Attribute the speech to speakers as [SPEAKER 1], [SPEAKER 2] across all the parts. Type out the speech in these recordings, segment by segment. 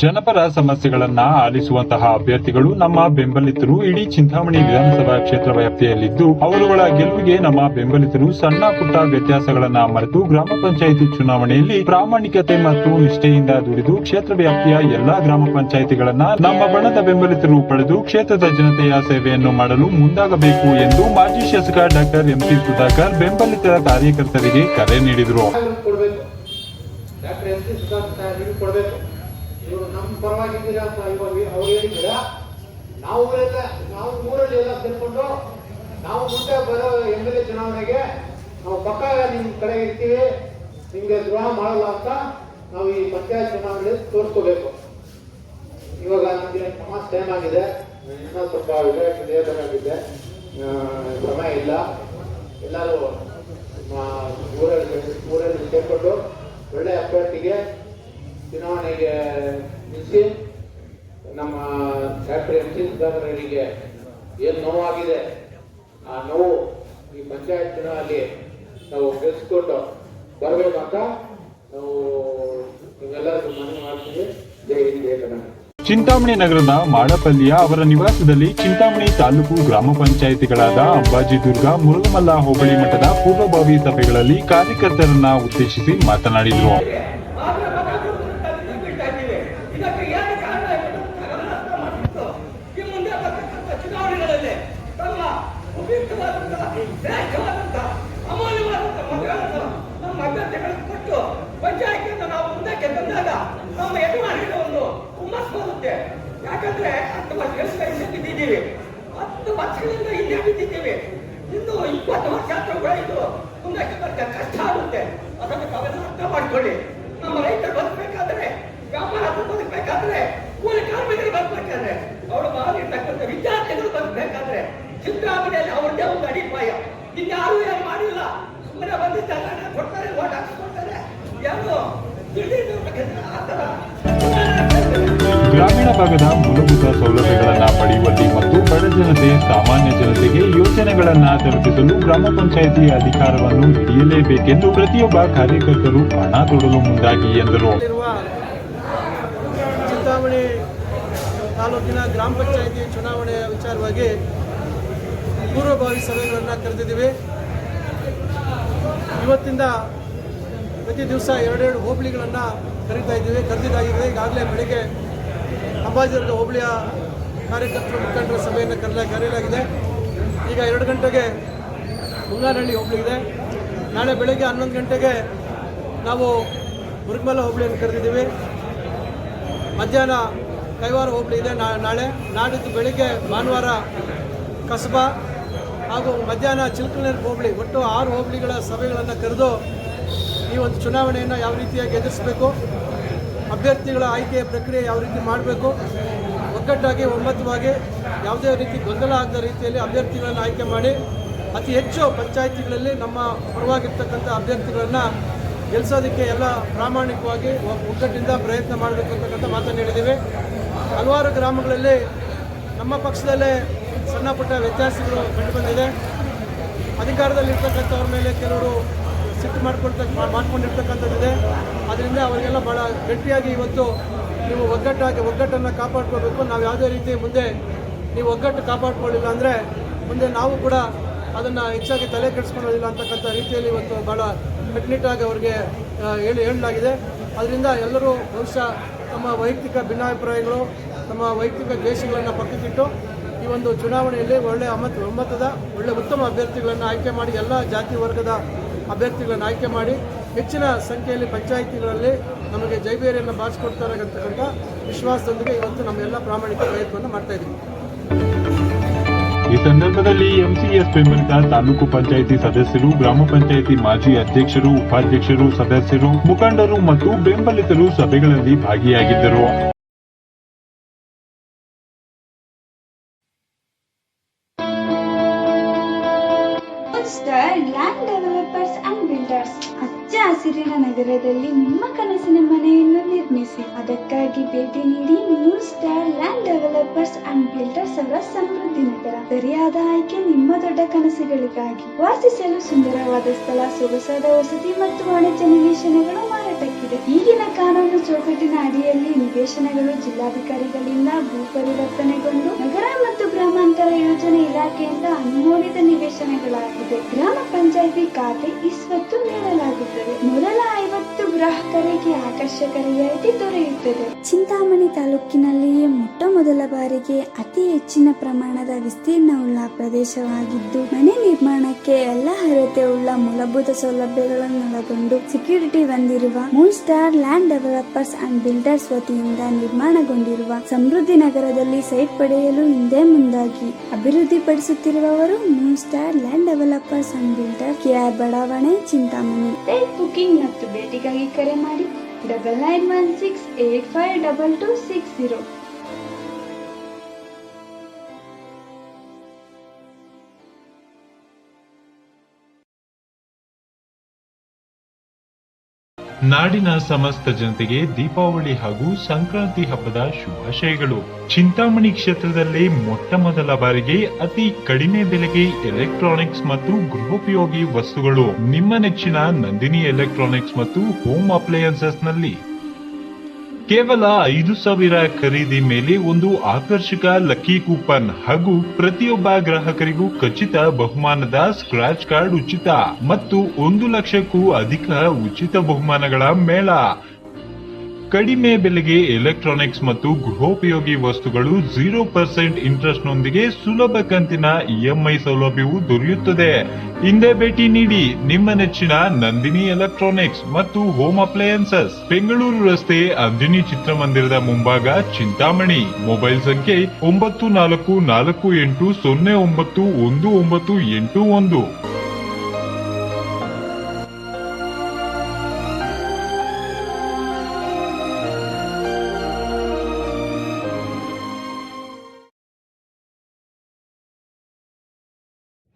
[SPEAKER 1] ಜನಪರ ಸಮಸ್ಯೆಗಳನ್ನ ಆಲಿಸುವಂತಹ ಅಭ್ಯರ್ಥಿಗಳು ನಮ್ಮ ಬೆಂಬಲಿತರು. ಇಡೀ ಚಿಂತಾಮಣಿ ವಿಧಾನಸಭಾ ಕ್ಷೇತ್ರ ವ್ಯಾಪ್ತಿಯಲ್ಲಿದ್ದು, ಅವರುಗಳ ಗೆಲುವಿಗೆ ನಮ್ಮ ಬೆಂಬಲಿತರು ಸಣ್ಣ ಪುಟ್ಟ ವ್ಯತ್ಯಾಸಗಳನ್ನ ಮರೆತು ಗ್ರಾಮ ಪಂಚಾಯಿತಿ ಚುನಾವಣೆಯಲ್ಲಿ ಪ್ರಾಮಾಣಿಕತೆ ಮತ್ತು ನಿಷ್ಠೆಯಿಂದ ದುಡಿದು ಕ್ಷೇತ್ರ ವ್ಯಾಪ್ತಿಯ ಎಲ್ಲಾ ಗ್ರಾಮ ಪಂಚಾಯಿತಿಗಳನ್ನ ನಮ್ಮ ಬಣದ ಬೆಂಬಲಿತರು ಪಡೆದು ಕ್ಷೇತ್ರದ ಜನತೆಯ ಸೇವೆಯನ್ನು ಮಾಡಲು ಮುಂದಾಗಬೇಕು ಎಂದು ಮಾಜಿ ಶಾಸಕ ಡಾಕ್ಟರ್ ಎಂಪಿ ಸುಧಾಕರ್ ಬೆಂಬಲಿತರ ಕಾರ್ಯಕರ್ತರಿಗೆ ಕರೆ ನೀಡಿದರು.
[SPEAKER 2] ಕೊಡಬೇಕು. ಇವರು ನಮ್ಮ ಪರವಾಗಿದ್ದೀರಾ ಅಂತ ಇವಾಗ ಅವ್ರು ಹೇಳಿದ್ದೀರಾ. ನಾವು ನಾವು ಊರಲ್ಲಿ ಎಲ್ಲ ಸೇರ್ಕೊಂಡು ನಾವು ಮುಂದೆ ಬರೋ ಎಂ ಎಲ್ ಎ ಚುನಾವಣೆಗೆ ನಾವು ಪಕ್ಕ ನಿಮ್ಮ ಕಡೆ ಇರ್ತೀವಿ. ನಿಮಗೆ ದ್ರೋಹ ಮಾಡಲ್ಲ ಅಂತ ನಾವು ಈ ಪಂಚಾಯತ್ ಚುನಾವಣೆ ತೋರಿಸ್ಕೋಬೇಕು. ಇವಾಗ ನಮಗೆ ಸಮಸ್ಯೆ ಟೈಮ್ ಆಗಿದೆ. ಇನ್ನೂ ಸ್ವಲ್ಪ ವಿವೇಕ ಬೇಕಾಗಿದೆ ಸಮಯ ಇಲ್ಲ. ಎಲ್ಲರೂ ಊರಲ್ಲಿ ಊರಲ್ಲಿ ಸೇರ್ಕೊಂಡು ಒಳ್ಳೆ ಅಭ್ಯರ್ಥಿಗೆ ಚುನಾವಣೆಗೆ ನಿಲ್ಲಿಸಿ ನಮ್ಮ ಡಾಕ್ಟರ್ ಎಂ ಸಿ ಸುಧಾಕರ್ ಏನು ನೋವಾಗಿದೆ? ಆ ನೋವು ಈ ಪಂಚಾಯತ್ ಚುನಾವಣೆಯಲ್ಲಿ ನಾವು ಗೆಲ್ಸ್ಕೊಂಡು ಬರಬೇಕಂತ ನಾವು ನಿಮ್ಗೆಲ್ಲರಿಗೂ ಮನವಿ ಮಾಡ್ತೀವಿ. ಜೈ ಹಿಂದ್ ಜಯ ಕನ್ನಡ
[SPEAKER 1] ಚಿಂತಾಮಣಿ ನಗರದ ಮಾಡಪಲ್ಲಿಯ ಅವರ ನಿವಾಸದಲ್ಲಿ ಚಿಂತಾಮಣಿ ತಾಲೂಕು ಗ್ರಾಮ ಪಂಚಾಯಿತಿಗಳಾದ ಅಂಬಾಜಿ ದುರ್ಗ, ಮುರುಗಮಲ್ಲ ಹೋಬಳಿ ಮಠದ ಪೂರ್ವಭಾವಿ ಸಭೆಗಳಲ್ಲಿ ಕಾರ್ಯಕರ್ತರನ್ನ ಉದ್ದೇಶಿಸಿ ಮಾತನಾಡಿದರು
[SPEAKER 3] ಇದಕ್ಕೆ ಏನು ಕಾರಣ ಎಂಬುದನ್ನು ಅರ್ಥ ಮಾಡಿಕೊಂಡು ಈ ಮುಂದೆ ಬರ್ತಕ್ಕಂಥ ಚುನಾವಣೆಗಳಲ್ಲಿ ತಮ್ಮ ಉಪಯುಕ್ತವಾದಂತಹ ಶ್ರೇಷ್ಠವಾದಂತಹ ಅಮೂಲ್ಯವಾದಂತಹ ಮತಗಳನ್ನು ನಮ್ಮ ಅಭ್ಯರ್ಥಿಗಳಿಗೆ ಕೊಟ್ಟು ಪಂಚಾಯತಿಯನ್ನು ನಾವು ಮುಂದಕ್ಕೆ ತಂದಾಗ ನಮ್ಮ ಯಜಮಾನಿಗೆ ಒಂದು ಹುಮ್ಮಸ್ ಬರುತ್ತೆ ಯಾಕಂದ್ರೆ ಹತ್ತು ವರ್ಷಗಳಿಂದ ಹಿಂದೆ ಬಿದ್ದಿದ್ದೀವಿ ಹತ್ತು ವರ್ಷಗಳಿಂದ ಇಲ್ಲೇ ಬಿದ್ದಿದ್ದೇವೆ ಇನ್ನು ಇಪ್ಪತ್ತು ವರ್ಷ ಹತ್ರ ಇದು ಮುಂದಕ್ಕೆ ಬರ್ತಾ ಕಷ್ಟ ಆಗುತ್ತೆ. ಅದನ್ನು ತಾವೆಲ್ಲ ಅರ್ಥ ಮಾಡ್ಕೊಳ್ಳಿ. ನಮ್ಮ ರೈತರು ಬದುಕಬೇಕಾದ್ರೆ ವ್ಯಾಪಾರ ಬದುಕಬೇಕಾದ್ರೆ, ಕೂಲಿ ಕಾರ್ಮಿಕರು ಬದುಕಬೇಕಾದ್ರೆ, ಅವರು ಮಾಡಿರ್ತಕ್ಕಂಥ ವಿದ್ಯಾರ್ಥಿಗಳು ಬದುಕಬೇಕಾದ್ರೆ ಚಿಂತಾಮಣಿಯಲ್ಲಿ ಅವ್ರದ್ದೇ ಒಂದು ಅಡಿಪಾಯ. ಇನ್ಯಾರು ಏನು ಮಾಡಿಲ್ಲ. ಸುಮ್ಮನೆ ಬಂದಿದ್ದಾಗ ಕೊಡ್ತಾರೆ, ಓಟ್ ಹಾಕಿಸ್ಕೊಡ್ತಾರೆ. ಯಾರು ತಿಳಿದು ಆ ಥರ.
[SPEAKER 1] ಗ್ರಾಮೀಣ ಭಾಗದ ಮೂಲಭೂತ ಸೌಲಭ್ಯಗಳನ್ನು ಪಡೆಯುವಲ್ಲಿ ಮತ್ತು ಬಡ ಜನತೆ, ಸಾಮಾನ್ಯ ಜನತೆಗೆ ಯೋಜನೆಗಳನ್ನು ತಲುಪಿಸಲು ಗ್ರಾಮ ಪಂಚಾಯಿತಿ ಅಧಿಕಾರವನ್ನು ಹಿಡಿಯಲೇಬೇಕೆಂದು ಪ್ರತಿಯೊಬ್ಬ ಕಾರ್ಯಕರ್ತರು ಹಣ ತೊಡಲು ಮುಂದಾಗಿ ಎಂದರು.
[SPEAKER 4] ಚಿಂತಾಮಣಿ ತಾಲೂಕಿನ ಗ್ರಾಮ ಪಂಚಾಯಿತಿ ಚುನಾವಣೆಯ ವಿಚಾರವಾಗಿ ಪೂರ್ವಭಾವಿ ಸಭೆಗಳನ್ನು ಕರೆದಿದ್ದೀವಿ. ಇವತ್ತಿಂದ ಪ್ರತಿ ದಿವಸ ಎರಡೆರಡು ಹೋಬಳಿಗಳನ್ನು ಕರೀತಾ ಇದ್ದೀವಿ. ಕರೆದಿದ್ದಾಗಿದೆ ಈಗಾಗಲೇ ಬೆಳಿಗ್ಗೆ ಅಂಬಾಜಿದುರ್ಗ ಹೋಬಳಿಯ ಕಾರ್ಯಕರ್ತರು, ಮುಖಂಡರ ಸಭೆಯನ್ನು ಕರೆಯ ಕರೆಯಲಾಗಿದೆ. ಈಗ ಎರಡು ಗಂಟೆಗೆ ಮುಂಗಾರಹಳ್ಳಿ ಹೋಬಳಿ ಇದೆ. ನಾಳೆ ಬೆಳಗ್ಗೆ ಹನ್ನೊಂದು ಗಂಟೆಗೆ ನಾವು ಮುರುಗಮಲ ಹೋಬಳಿಯನ್ನು ಕರೆದಿದ್ದೀವಿ. ಮಧ್ಯಾಹ್ನ ಕೈವಾರ ಹೋಬಳಿ ಇದೆ ನಾಳೆ. ನಾಡಿದ್ದು ಬೆಳಗ್ಗೆ ಭಾನುವಾರ ಕಸಬಾ ಹಾಗೂ ಮಧ್ಯಾಹ್ನ ಚಿಲ್ಕನೇರ್ ಹೋಬಳಿ. ಒಟ್ಟು ಆರು ಹೋಬಳಿಗಳ ಸಭೆಗಳನ್ನು ಕರೆದು ಈ ಒಂದು ಚುನಾವಣೆಯನ್ನು ಯಾವ ರೀತಿಯಾಗಿ ಎದುರಿಸಬೇಕು? ಅಭ್ಯರ್ಥಿಗಳ ಆಯ್ಕೆಯ ಪ್ರಕ್ರಿಯೆ ಯಾವ ರೀತಿ ಮಾಡಬೇಕು? ಒಗ್ಗಟ್ಟಾಗಿ, ಒಮ್ಮತವಾಗಿ ಯಾವುದೇ ರೀತಿ ಗೊಂದಲ ಆಗದ ರೀತಿಯಲ್ಲಿ ಅಭ್ಯರ್ಥಿಗಳನ್ನು ಆಯ್ಕೆ ಮಾಡಿ, ಅತಿ ಹೆಚ್ಚು ಪಂಚಾಯಿತಿಗಳಲ್ಲಿ ನಮ್ಮ ಪರವಾಗಿರ್ತಕ್ಕಂಥ ಅಭ್ಯರ್ಥಿಗಳನ್ನು ಗೆಲ್ಲಿಸೋದಕ್ಕೆ ಎಲ್ಲ ಪ್ರಾಮಾಣಿಕವಾಗಿ ಒಗ್ಗಟ್ಟಿಂದ ಪ್ರಯತ್ನ ಮಾಡಬೇಕು ಅಂತಕ್ಕಂಥ ಮಾತನ್ನು ಹೇಳಿದ್ದೀವಿ. ಹಲವಾರು ಗ್ರಾಮಗಳಲ್ಲಿ ನಮ್ಮ ಪಕ್ಷದಲ್ಲೇ ಸಣ್ಣ ಪುಟ್ಟ ವ್ಯತ್ಯಾಸಗಳು ಕಂಡುಬಂದಿದೆ ಅಧಿಕಾರದಲ್ಲಿರ್ತಕ್ಕಂಥವ್ರ ಮೇಲೆ ಕೆಲವರು ಸಿಟ್ಟು ಮಾಡ್ಕೊಳ್ತಕ್ಕ ಮಾಡ್ಕೊಂಡಿರ್ತಕ್ಕಂಥದ್ದಿದೆ ಅದರಿಂದ ಅವರಿಗೆಲ್ಲ ಭಾಳ ಗಟ್ಟಿಯಾಗಿ ಇವತ್ತು ನೀವು ಒಗ್ಗಟ್ಟಾಗಿ, ಒಗ್ಗಟ್ಟನ್ನು ಕಾಪಾಡ್ಕೋಬೇಕು ನಾವು ಯಾವುದೇ ರೀತಿ ಮುಂದೆ ನೀವು ಒಗ್ಗಟ್ಟು ಕಾಪಾಡ್ಕೊಳ್ಳಿಲ್ಲ ಅಂದರೆ ಮುಂದೆ ನಾವು ಕೂಡ ಅದನ್ನು ಹೆಚ್ಚಾಗಿ ತಲೆ ಕೆಡಿಸ್ಕೊಳ್ಳೋದಿಲ್ಲ ಅಂತಕ್ಕಂಥ ರೀತಿಯಲ್ಲಿ ಇವತ್ತು ಭಾಳ ಕಟ್ಟುನಿಟ್ಟಾಗಿ ಅವರಿಗೆ ಹೇಳಿ ಹೇಳಲಾಗಿದೆ. ಅದರಿಂದ ಎಲ್ಲರೂ ಬಹುಶಃ ತಮ್ಮ ವೈಯಕ್ತಿಕ ಭಿನ್ನಾಭಿಪ್ರಾಯಗಳು, ತಮ್ಮ ವೈಯಕ್ತಿಕ ದ್ವೇಷಗಳನ್ನು ಪಕ್ಕಕ್ಕಿಟ್ಟು ಈ ಒಂದು ಚುನಾವಣೆಯಲ್ಲಿ ಒಳ್ಳೆಯ ಅಮತ್, ಒಮ್ಮತದ, ಒಳ್ಳೆ ಉತ್ತಮ ಅಭ್ಯರ್ಥಿಗಳನ್ನು ಆಯ್ಕೆ ಮಾಡಿ ಎಲ್ಲ ಜಾತಿ ವರ್ಗದ ಅಭ್ಯರ್ಥಿಗಳನ್ನು ಆಯ್ಕೆ ಮಾಡಿ ಹೆಚ್ಚಿನ ಸಂಖ್ಯೆಯಲ್ಲಿ ಪಂಚಾಯಿತಿಗಳಲ್ಲಿ ನಮಗೆ ಜೈಬೇರಿಯನ್ನು ಬಾರಿಸ್ಕೊಡ್ತಾರೆ ಅಂತಕ್ಕಂಥ ವಿಶ್ವಾಸದೊಂದಿಗೆ ಇವತ್ತು ನಮ್ಮೆಲ್ಲ ಪ್ರಾಮಾಣಿಕ ಪ್ರಯತ್ನವನ್ನು ಮಾಡ್ತಾ ಇದ್ದೀವಿ.
[SPEAKER 1] ಈ ಸಂದರ್ಭದಲ್ಲಿ ಎಂಸಿಎಸ್ ಬೆಂಬಲಿತ ತಾಲೂಕು ಪಂಚಾಯಿತಿ ಸದಸ್ಯರು, ಗ್ರಾಮ ಪಂಚಾಯಿತಿ ಮಾಜಿ ಅಧ್ಯಕ್ಷರು, ಉಪಾಧ್ಯಕ್ಷರು, ಸದಸ್ಯರು, ಮುಖಂಡರು ಮತ್ತು ಬೆಂಬಲಿತರು ಸಭೆಗಳಲ್ಲಿ ಭಾಗಿಯಾಗಿದ್ದರು.
[SPEAKER 5] ಹಸಿರಿನ ನಗರದಲ್ಲಿ ನಿಮ್ಮ ಕನಸಿನ ಮನೆಯನ್ನು ನಿರ್ಮಿಸಿ. ಅದಕ್ಕಾಗಿ ಭೇಟಿ ನೀಡಿ Moon Star Land Developers and Builders ಅವರ ಸಮೃದ್ಧಿ ನಗರ ಸರಿಯಾದ ಆಯ್ಕೆ ನಿಮ್ಮ ದೊಡ್ಡ ಕನಸುಗಳಿಗಾಗಿ ವಾಸಿಸಲು ಸುಂದರವಾದ ಸ್ಥಳ, ಸೊಗಸಾದ ವಸತಿ ಮತ್ತು ವಾಣಿಜ್ಯ ನಿವೇಶನಗಳು ಕಟ್ಟಕ್ಕಿದೆ ಈಗಿನ ಕಾನೂನು ಚೌಕಟ್ಟಿನ ಅಡಿಯಲ್ಲಿ ನಿವೇಶನಗಳು ಜಿಲ್ಲಾಧಿಕಾರಿಗಳಿಂದ ಭೂ ಪರಿವರ್ತನೆಗೊಂಡು ನಗರ ಮತ್ತು ಗ್ರಾಮಾಂತರ ಯೋಜನೆ ಇಲಾಖೆಯಿಂದ ಅನುಮೋದಿತ ನಿವೇಶನಗಳಾಗಿದೆ. ಗ್ರಾಮ ಪಂಚಾಯಿತಿ ಖಾತೆ ಇಸ್ವತ್ತು ಸ್ವತ್ತು ನೀಡಲಾಗುತ್ತದೆ. ಮೊದಲ ಐವತ್ತು ಗ್ರಾಹಕರಿಗೆ ಆಕರ್ಷಕ ರಿಯಾಯಿತಿ ದೊರೆಯುತ್ತದೆ. ಚಿಂತಾಮಣಿ ತಾಲೂಕಿನಲ್ಲಿಯೇ ಮೊಟ್ಟ ಮೊದಲ ಬಾರಿಗೆ ಅತಿ ಹೆಚ್ಚಿನ ಪ್ರಮಾಣದ ವಿಸ್ತೀರ್ಣವುಳ್ಳ ಪ್ರದೇಶವಾಗಿದ್ದು ಮನೆ ನಿರ್ಮಾಣಕ್ಕೆ ಎಲ್ಲ ಅರ್ಹತೆ ಉಳ್ಳ ಮೂಲಭೂತ ಸೌಲಭ್ಯಗಳನ್ನು ಒಳಗೊಂಡು ಸೆಕ್ಯೂರಿಟಿ ಹೊಂದಿರುವ Moon Star Land Developers and Builders ವತಿಯಿಂದ ನಿರ್ಮಾಣಗೊಂಡಿರುವ ಸಮೃದ್ಧಿ ನಗರದಲ್ಲಿ ಸೈಟ್ ಪಡೆಯಲು ಹಿಂದೆ ಮುಂದಾಗಿ ಅಭಿವೃದ್ಧಿಪಡಿಸುತ್ತಿರುವವರು Moon Star Land Developers and Builder K R ಬಡಾವಣೆ ಚಿಂತಾಮಣಿ. ಸೈಟ್ ಬುಕಿಂಗ್ ಮತ್ತು ಭೇಟಿಗಾಗಿ ಕರೆ ಮಾಡಿ double nine one six eight five double two six zero
[SPEAKER 1] ನಾಡಿನ ಸಮಸ್ತ ಜನತೆಗೆ ದೀಪಾವಳಿ ಹಾಗೂ ಸಂಕ್ರಾಂತಿ ಹಬ್ಬದ ಶುಭಾಶಯಗಳು. ಚಿಂತಾಮಣಿ ಕ್ಷೇತ್ರದಲ್ಲಿ ಮೊಟ್ಟ ಮೊದಲ ಬಾರಿಗೆ ಅತಿ ಕಡಿಮೆ ಬೆಲೆಗೆ ಎಲೆಕ್ಟ್ರಾನಿಕ್ಸ್ ಮತ್ತು ಗೃಹೋಪಯೋಗಿ ವಸ್ತುಗಳು. ನಿಮ್ಮ ನೆಚ್ಚಿನ ನಂದಿನಿ ಎಲೆಕ್ಟ್ರಾನಿಕ್ಸ್ ಮತ್ತು ಹೋಮ್ ಅಪ್ಲಯನ್ಸಸ್ನಲ್ಲಿ ಕೇವಲ ಐದು ಸಾವಿರ ಖರೀದಿ ಮೇಲೆ ಒಂದು ಆಕರ್ಷಕ ಲಕ್ಕಿ ಕೂಪನ್ ಹಾಗೂ ಪ್ರತಿಯೊಬ್ಬ ಗ್ರಾಹಕರಿಗೂ ಖಚಿತ ಬಹುಮಾನದ ಸ್ಕ್ರಾಚ್ ಕಾರ್ಡ್ ಉಚಿತ ಮತ್ತು ಒಂದು ಲಕ್ಷಕ್ಕೂ ಅಧಿಕ ಉಚಿತ ಬಹುಮಾನಗಳ ಮೇಳ. ಕಡಿಮೆ ಬೆಲೆಗೆ ಎಲೆಕ್ಟ್ರಾನಿಕ್ಸ್ ಮತ್ತು ಗೃಹೋಪಯೋಗಿ ವಸ್ತುಗಳು ಝೀರೋ ಪರ್ಸೆಂಟ್ ಇಂಟ್ರೆಸ್ಟ್ ನೊಂದಿಗೆ ಸುಲಭ ಕಂತಿನ ಇಎಂಐ ಸೌಲಭ್ಯವು ದೊರೆಯುತ್ತದೆ. ಹಿಂದೆ ಭೇಟಿ ನೀಡಿ. ನಿಮ್ಮ ನೆಚ್ಚಿನ ನಂದಿನಿ ಎಲೆಕ್ಟ್ರಾನಿಕ್ಸ್ ಮತ್ತು ಹೋಮ್ ಅಪ್ಲಯನ್ಸಸ್ ಬೆಂಗಳೂರು ರಸ್ತೆ ಅಂದಿನಿ ಚಿತ್ರಮಂದಿರದ ಮುಂಭಾಗ ಚಿಂತಾಮಣಿ. ಮೊಬೈಲ್ ಸಂಖ್ಯೆ ಒಂಬತ್ತು ನಾಲ್ಕು ನಾಲ್ಕು ಎಂಟು ಸೊನ್ನೆ ಒಂಬತ್ತು ಒಂದು ಒಂಬತ್ತು ಎಂಟು ಒಂದು.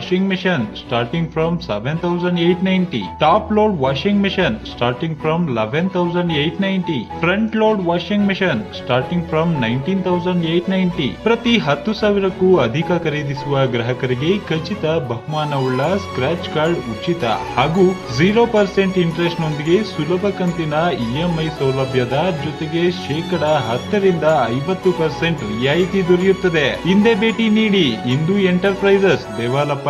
[SPEAKER 1] washing machine starting from 7890 top load washing machine starting from 11890 front load washing machine starting from 19890 ಪ್ರತಿ ಹತ್ತು ಸಾವಿರಕ್ಕೂ ಅಧಿಕ ಖರೀದಿಸುವ ಗ್ರಾಹಕರಿಗೆ ಖಚಿತ ಬಹುಮಾನವುಳ್ಳ ಸ್ಕ್ರಾಚ್ ಕಾರ್ಡ್ ಉಚಿತ ಹಾಗೂ ಜೀರೋ ಪರ್ಸೆಂಟ್ ಇಂಟ್ರೆಸ್ಟ್ ನೊಂದಿಗೆ ಸುಲಭ ಕಂತಿನ ಇಎಂಐ ಸೌಲಭ್ಯದ ಜೊತೆಗೆ ಶೇಕಡ ಹತ್ತರಿಂದ ಐವತ್ತು ಪರ್ಸೆಂಟ್ ರಿಯಾಯಿತಿ ದೊರೆಯುತ್ತದೆ. ಹಿಂದೆ ಭೇಟಿ ನೀಡಿ ಇಂದು Enterprises Devalappa